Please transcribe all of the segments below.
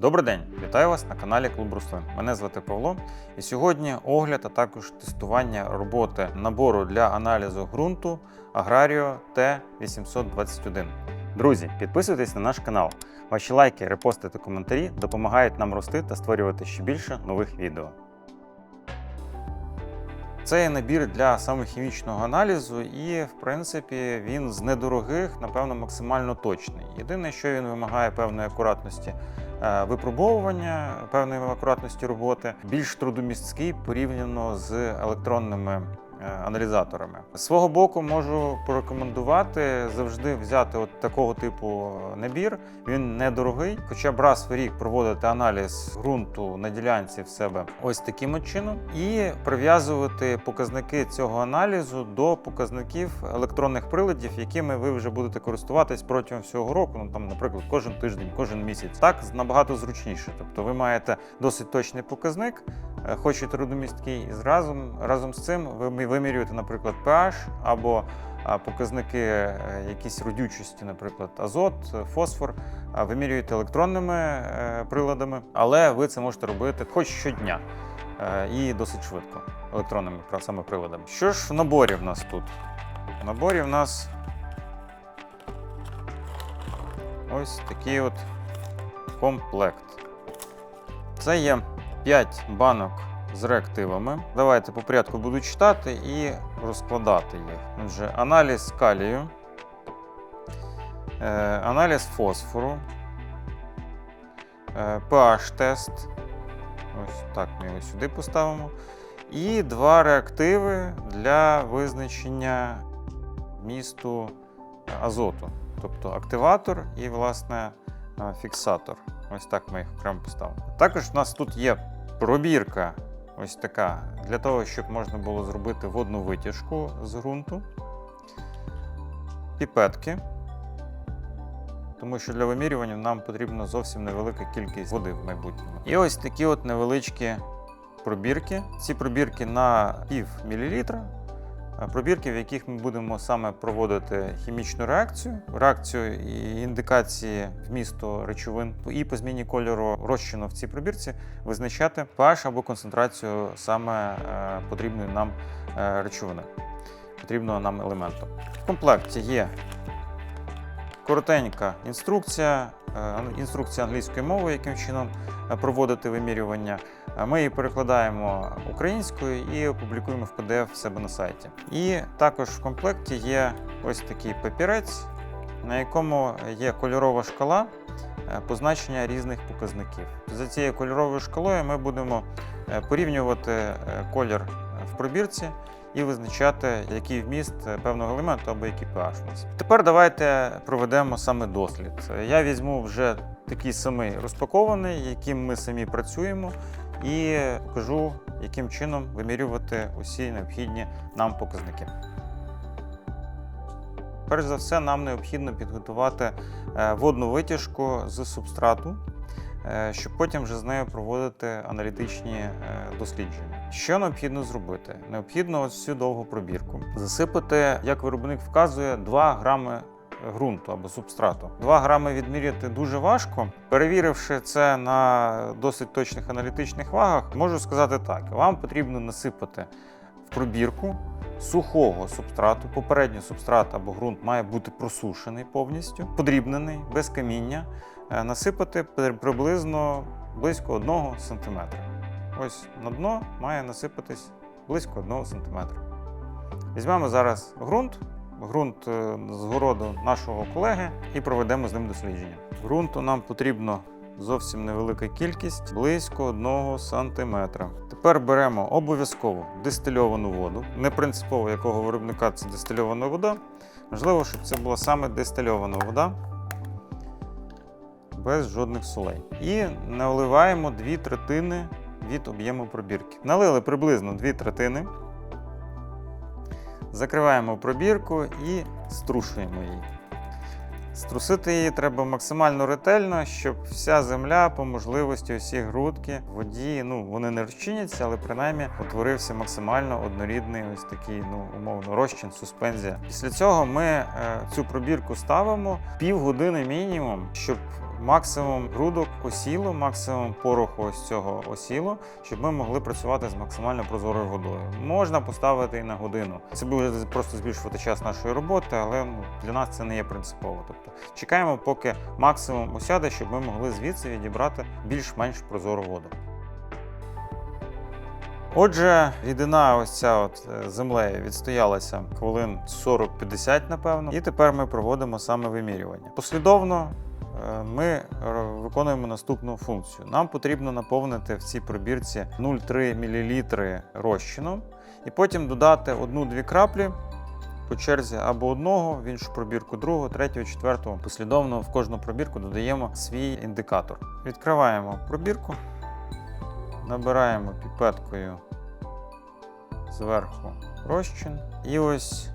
Добрий день, вітаю вас на каналі Клуб Руслин. Мене звати Павло, і сьогодні огляд, а також тестування роботи набору для аналізу ґрунту Agrario T821. Друзі, підписуйтесь на наш канал. Ваші лайки, репости та коментарі допомагають нам рости та створювати ще більше нових відео. Це є набір для самохімічного аналізу, і в принципі він з недорогих, напевно, максимально точний. Єдине, що він вимагає певної акуратності е, випробовування, певної акуратності роботи, більш трудомісткий порівняно з електронними аналізаторами. З свого боку можу порекомендувати завжди взяти от такого типу набір. Він недорогий, хоча б раз в рік проводити аналіз ґрунту на ділянці в себе ось таким чином, і прив'язувати показники цього аналізу до показників електронних приладів, якими ви вже будете користуватись протягом всього року. Ну там, наприклад, кожен тиждень, кожен місяць. Так набагато зручніше. Тобто, ви маєте досить точний показник, е, хоч і трудомісткий, і разом разом з цим ви вимірюєте, наприклад, pH або показники е, якісь родючості, наприклад, азот, е, фосфор, вимірюєте електронними е, приладами, але ви це можете робити хоч щодня е, і досить швидко електронними саме приладами. Що ж в наборі в нас тут? В наборі в нас ось такий от комплект. Це є 5 банок з реактивами. Давайте по порядку буду читати і розкладати їх. Отже, аналіз калію, е, аналіз фосфору, е, pH-тест. Ось так ми його сюди поставимо. І два реактиви для визначення вмісту азоту. Тобто активатор і, власне, е, фіксатор. Ось так ми їх окремо поставимо. Також в нас тут є пробірка, ось така, для того, щоб можна було зробити водну витяжку з ґрунту, піпетки. Тому що для вимірювання нам потрібна зовсім невелика кількість води в майбутньому. І ось такі от невеличкі пробірки. Ці пробірки на пів мілілітра. Е, Пробірки, в яких ми будемо саме проводити хімічну реакцію, реакцію і індикації вмісту речовин, і по зміні кольору розчину в цій пробірці визначати pH або концентрацію саме е, потрібної нам е, речовини, потрібного нам елементу. В комплекті є коротенька інструкція, е, інструкція англійської мови, яким чином е, проводити вимірювання. Е, Ми її перекладаємо українською і опублікуємо в PDF в себе на сайті. І також в комплекті є ось такий папірець, на якому є кольорова шкала позначення різних показників. За цією кольоровою шкалою ми будемо порівнювати колір в пробірці і визначати, який вміст е, певного елементу або який pH у. Тепер давайте проведемо саме дослід. Я візьму вже такий самий розпакований, яким ми самі працюємо, і покажу, яким чином вимірювати усі необхідні нам показники. Перш за все, нам необхідно підготувати е, водну витяжку з субстрату, е, щоб потім вже з нею проводити аналітичні дослідження. Що необхідно зробити? Необхідно ось цю довгу пробірку засипати, як виробник вказує, 2 грами ґрунту або субстрату. 2 грами відміряти дуже важко. Перевіривши це на досить точних аналітичних вагах, можу сказати так: вам потрібно насипати в пробірку сухого субстрату. Попередньо субстрат або ґрунт має бути просушений повністю, подрібнений, без каміння. Е, Насипати приблизно близько 1 см. Ось на дно має насипатись близько 1 см. Візьмемо зараз ґрунт, ґрунт е, з городу нашого колеги і проведемо з ним дослідження. Ґрунту нам потрібно зовсім невелика кількість, близько 1 см. Тепер беремо обов'язково дистильовану воду. Не принципово якого виробника це дистильована вода. Важливо, щоб це була саме дистильована вода без жодних солей. І наливаємо 2 третини від об'єму пробірки. Налили приблизно 2 третини. Закриваємо пробірку і струшуємо її. Струсити її треба максимально ретельно, щоб вся земля по можливості, усі грудки воді, ну вони не розчиняться, але принаймні утворився максимально однорідний ось такий, ну умовно, розчин, суспензія. Після цього ми е, цю пробірку ставимо півгодини мінімум, щоб максимум грудок осіло, максимум пороху ось цього осіло, щоб ми могли працювати з максимально прозорою водою. Можна поставити і на годину. Це буде просто збільшувати час нашої роботи, але ну, для нас це не є принципово. Тобто чекаємо, поки максимум осяде, щоб ми могли звідси відібрати більш-менш прозору воду. Отже, рідина ось ця от е, землею відстоялася хвилин 40-50, напевно, і тепер ми проводимо саме вимірювання. Послідовно ми е, виконуємо наступну функцію. Нам потрібно наповнити в цій пробірці 0,3 мл розчином і потім додати одну-дві краплі по черзі або одного, в іншу пробірку другого, третього, четвертого. Послідовно в кожну пробірку додаємо свій індикатор. Відкриваємо пробірку. Набираємо піпеткою зверху розчин. І ось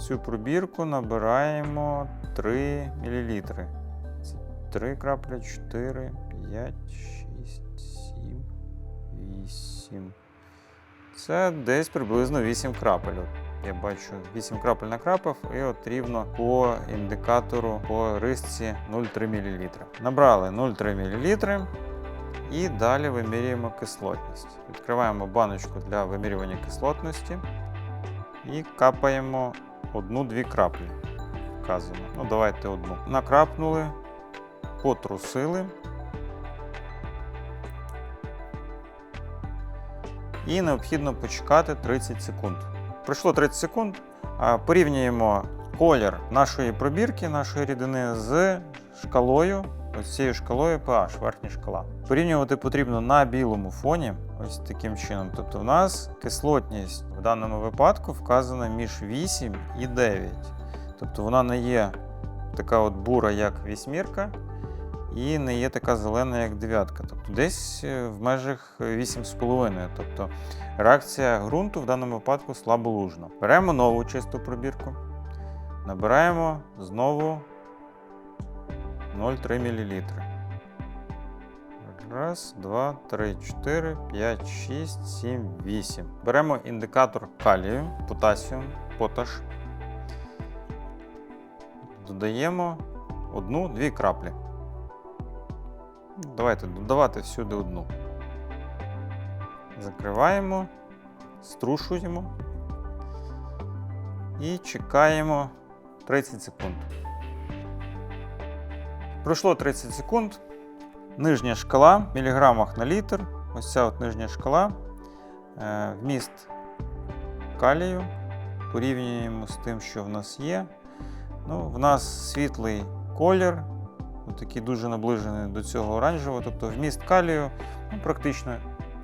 цю пробірку набираємо 3 мл. 3 крапля, 4, 5, 6, 7, 8. Це десь приблизно 8 крапель. Я бачу 8 крапель накрапав і от рівно по індикатору по рисці 0,3 мл. Набрали 0,3 мл. І далі вимірюємо кислотність. Відкриваємо баночку для вимірювання кислотності і капаємо одну-дві краплі. Вказано. Ну, давайте одну. Накрапнули, потрусили. І необхідно почекати 30 секунд. Пройшло 30 секунд. Порівнюємо колір нашої пробірки, нашої рідини з шкалою ось цією шкалою pH, верхня шкала. Порівнювати потрібно на білому фоні, ось таким чином. Тобто в нас кислотність в даному випадку вказана між 8 і 9. Тобто вона не є така от бура, як вісьмірка, і не є така зелена, як дев'ятка. Тобто десь е, в межах 8,5. Тобто реакція ґрунту в даному випадку слаболужна. Беремо нову чисту пробірку, набираємо знову 0,3 мл. Раз, два, три, чотири, п'ять, шість, сім, вісім. Беремо індикатор калію, потасіум, поташ. Додаємо одну-дві краплі. Давайте додавати всюди одну. Закриваємо, струшуємо і чекаємо 30 секунд. Пройшло 30 секунд. Нижня шкала в міліграмах на літр. Ось ця от нижня шкала. Е, Вміст калію. Порівнюємо з тим, що в нас є. Ну, В нас світлий колір, такий дуже наближений до цього оранжевого. Тобто вміст калію ну, практично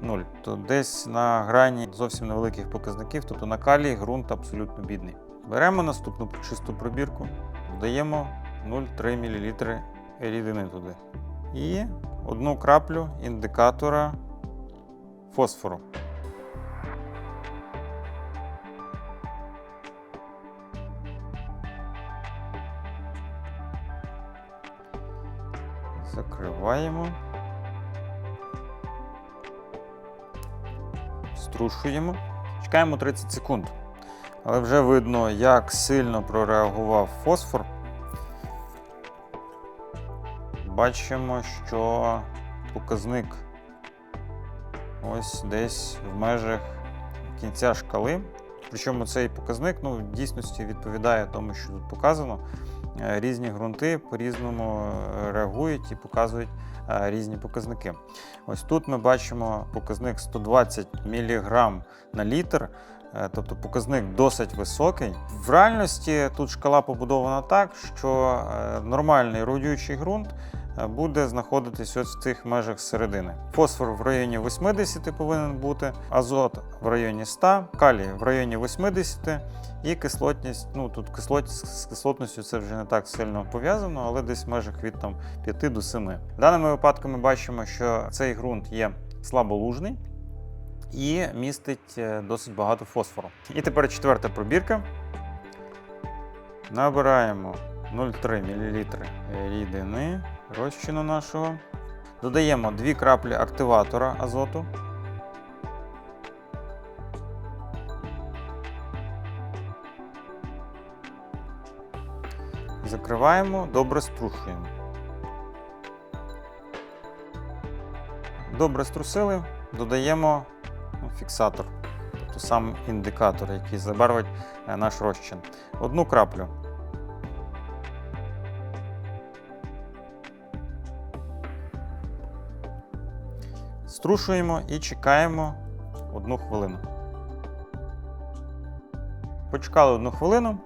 0. То десь на грані зовсім невеликих показників, тобто на калії ґрунт абсолютно бідний. Беремо наступну чисту пробірку, додаємо 0,3 мл рідини туди. І одну краплю індикатора фосфору. Закриваємо. Струшуємо. Чекаємо 30 секунд. Але вже видно, як сильно прореагував фосфор. Бачимо, що показник ось десь в межах кінця шкали. Причому цей показник ну, в дійсності відповідає тому, що тут показано. Е, Різні ґрунти по-різному е, реагують і показують е, різні показники. Ось тут ми бачимо показник 120 мг на літр, тобто показник досить високий. В реальності тут шкала побудована так, що нормальний родючий ґрунт буде знаходитись ось в цих межах середини. Фосфор в районі 80 повинен бути, азот в районі 100, калій в районі 80 і кислотність. Ну тут кислотність з кислотністю це вже не так сильно пов'язано, але десь в межах від там, 5 до 7. В даному випадку ми бачимо, що цей ґрунт є слаболужний і містить е, досить багато фосфору. І тепер четверта пробірка. Набираємо 0,3 мл рідини розчину нашого. Додаємо дві краплі активатора азоту. Закриваємо, добре струшуємо. Добре струсили, додаємо ну, фіксатор, тобто сам індикатор, який забарвить е, наш розчин. Одну краплю. Струшуємо і чекаємо одну хвилину. Почекали одну хвилину,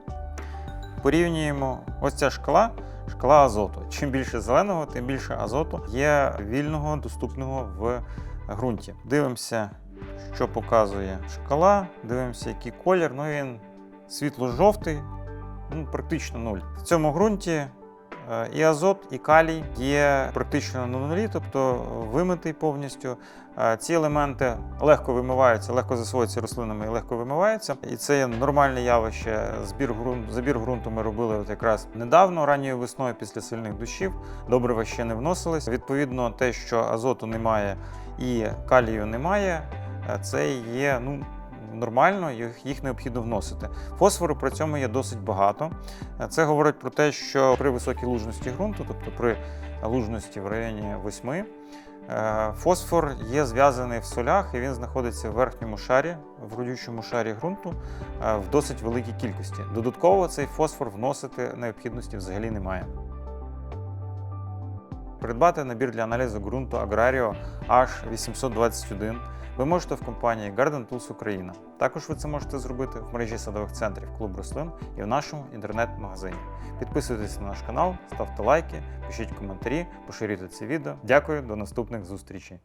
порівнюємо ось ця шкала, шкала азоту. Чим більше зеленого, тим більше азоту є вільного, доступного в ґрунті. Дивимося, що показує шкала, дивимося, який колір. Ну він світло-жовтий, ну, практично нуль. В цьому ґрунті і азот, і калій є практично на нулі, тобто вимитий повністю. Е, Ці елементи легко вимиваються, легко засвоюються рослинами і легко вимиваються. І це є нормальне явище. Збір ґрунту, забір ґрунту ми робили от якраз недавно, ранньою весною після сильних дощів. Добрива ще не вносились. Відповідно, те, що азоту немає і калію немає, е, це є ну, нормально, їх, їх необхідно вносити. Фосфору при цьому є досить багато. Це говорить про те, що при високій лужності ґрунту, тобто при лужності в районі 8, е, фосфор є зв'язаний в солях і він знаходиться в верхньому шарі, в родючому шарі ґрунту е, в досить великій кількості. Додатково цей фосфор вносити необхідності взагалі немає. Придбати набір для аналізу ґрунту Agrario H821 ви можете в компанії Garden Tools Україна. Також ви це можете зробити в мережі садових центрів Клуб рослин і в нашому інтернет-магазині. Підписуйтесь на наш канал, ставте лайки, пишіть коментарі, поширюйте це відео. Дякую, до наступних зустрічей.